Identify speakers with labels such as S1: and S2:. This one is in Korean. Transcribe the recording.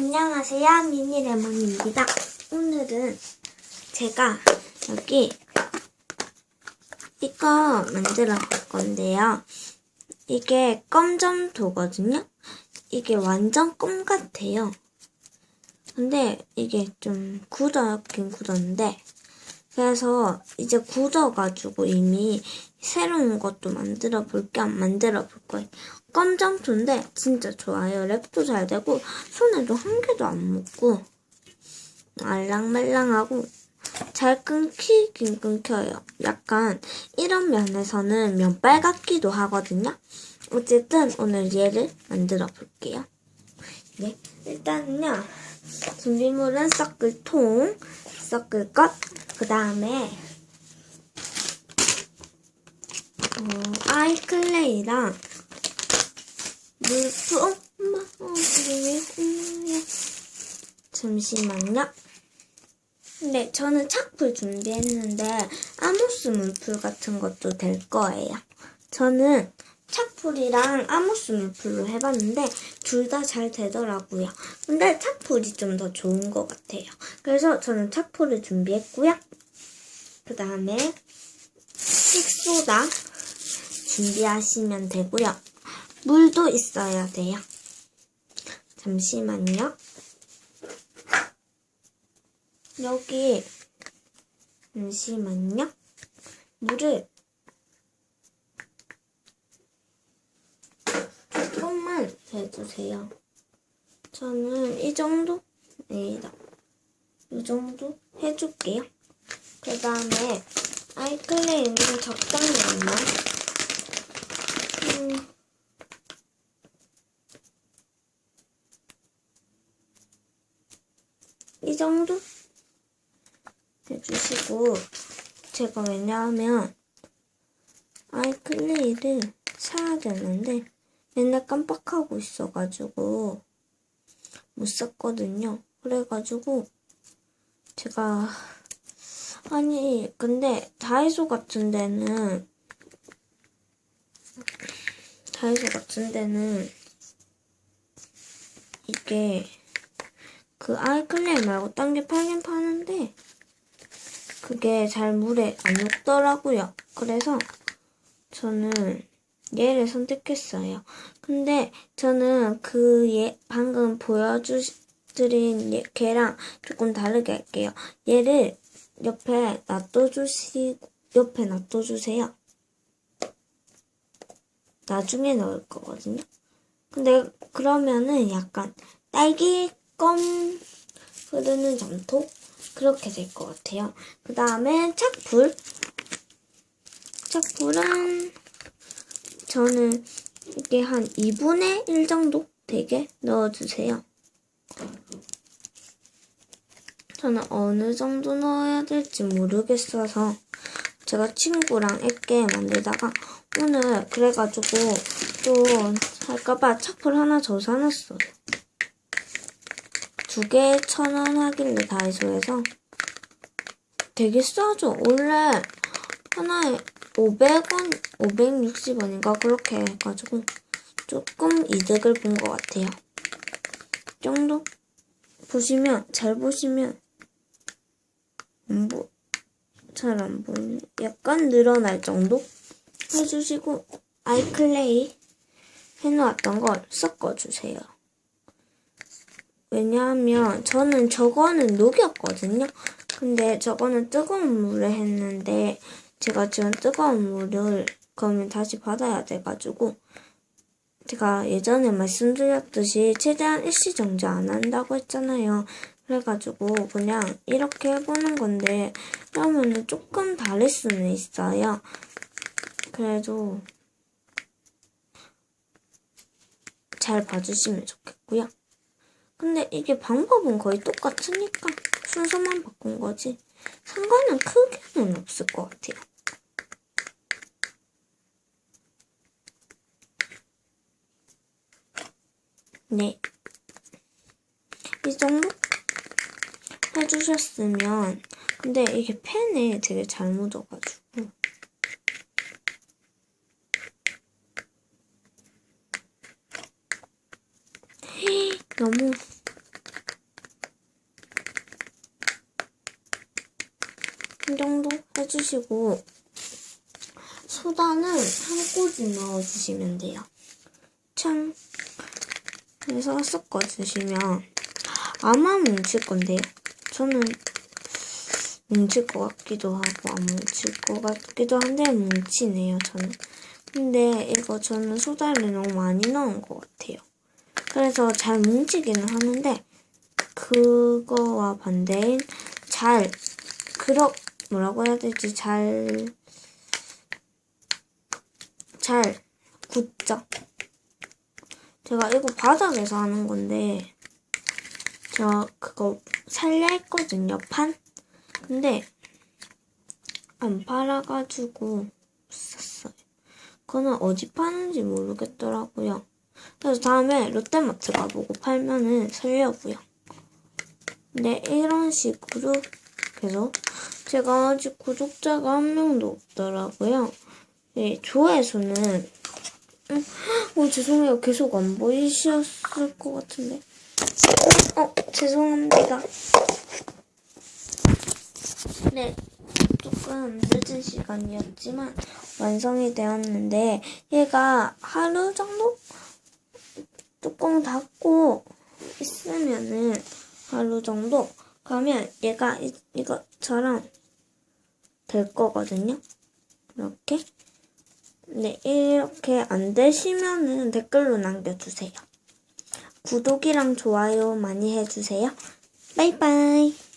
S1: 안녕하세요. 미니레몬입니다. 오늘은 제가 여기 이거 만들어 볼 건데요. 이게 껌점도거든요. 이게 완전 껌 같아요. 근데 이게 좀 굳었긴 굳었는데 그래서 이제 굳어가지고 이미 새로운 것도 만들어 볼 겸 만들어 볼 거예요. 껌점토인데 진짜 좋아요. 랩도 잘 되고 손에도 한 개도 안 묻고 알랑말랑하고 잘 끊기긴 끊겨요. 약간 이런 면에서는 면발 같기도 하거든요. 어쨌든 오늘 얘를 만들어 볼게요. 네, 일단은요. 준비물은 섞을 통, 섞을 것, 그 다음에 어, 아이클레이랑 물품, 어, 엄마, 어, 왜 엄마야? 잠시만요. 네, 저는 착풀 준비했는데 아모스 물풀 같은 것도 될 거예요. 저는 착풀이랑 아모스 물풀로 해봤는데 둘 다 잘 되더라고요. 근데 착풀이 좀 더 좋은 것 같아요. 그래서 저는 착풀을 준비했고요. 그 다음에 식소다 준비하시면 되고요. 물도 있어야 돼요. 잠시만요. 여기 잠시만요. 물을 조금만 해주세요. 저는 이 정도? 네이다. 이 정도 해줄게요. 그 다음에 아이클레이는 적당히만 음, 이 정도 해주시고 제가 왜냐하면 아이클레이를 사야 되는데 맨날 깜빡하고 있어가지고 못 샀거든요. 그래가지고 제가 아니 근데 다이소 같은 데는 다이소 같은 데는 이게 그 아이클레이 말고 딴 게 팔긴 파는데 그게 잘 물에 안 녹더라고요. 그래서 저는 얘를 선택했어요. 근데 저는 그 얘 방금 보여주드린 얘, 걔랑 조금 다르게 할게요. 얘를 옆에 놔둬주시고 옆에 놔둬주세요. 나중에 넣을 거거든요. 근데 그러면은 약간 딸기 껌 흐르는 점토 그렇게 될 것 같아요. 그 다음에 착불 착불은 저는 이게 한 2분의 1 정도 되게 넣어주세요. 저는 어느 정도 넣어야 될지 모르겠어서 제가 친구랑 액게 만들다가 오늘 그래가지고 또 할까봐 착불 하나 더 사놨어요. 두 개 천 원 하길래 다이소에서 되게 싸죠. 원래 하나에 500원, 560원인가 그렇게 해가지고 조금 이득을 본 것 같아요. 이 정도 보시면 잘 보시면 안 보, 잘 안 보이네. 약간 늘어날 정도 해주시고 아이클레이 해놓았던 걸 섞어주세요. 왜냐하면 저는 저거는 녹였거든요. 근데 저거는 뜨거운 물에 했는데 제가 지금 뜨거운 물을 그러면 다시 받아야 돼가지고 제가 예전에 말씀드렸듯이 최대한 일시정지 안 한다고 했잖아요. 그래가지고 그냥 이렇게 해보는 건데 그러면은 조금 다를 수는 있어요. 그래도 잘 봐주시면 좋겠고요. 근데 이게 방법은 거의 똑같으니까 순서만 바꾼 거지 상관은 크게는 없을 것 같아요. 네. 이 정도 해주셨으면 근데 이게 펜에 되게 잘 묻어가지고 너무 신경도 해주시고 소다는 한 꼬집 넣어주시면 돼요. 참 그래서 섞어주시면 아마 뭉칠 건데 저는 뭉칠 것 같기도 하고 안 뭉칠 것 같기도 한데 뭉치네요 저는. 근데 이거 저는 소다를 너무 많이 넣은 것 같아요. 그래서 잘 뭉치기는 하는데 그거와 반대인 잘 그렇 뭐라고 해야 되지 잘 잘 굳죠. 제가 이거 바닥에서 하는 건데 제가 그거 살려 했거든요 판. 근데 안 팔아가지고 샀어요. 그거는 어디 파는지 모르겠더라고요. 그래서 다음에 롯데마트 가보고 팔면은 살려고요. 네, 이런 식으로 계속 제가 아직 구독자가 한 명도 없더라고요. 네, 조회수는 음, 어, 죄송해요. 계속 안 보이셨을 것 같은데. 어, 죄송합니다. 네, 조금 늦은 시간이었지만 완성이 되었는데 얘가 하루 정도 뚜껑 닫고 있으면은 하루 정도 그러면 얘가 이, 이것처럼 될 거거든요. 이렇게. 네, 이렇게 안 되시면은 댓글로 남겨주세요. 구독이랑 좋아요 많이 해주세요. 바이바이.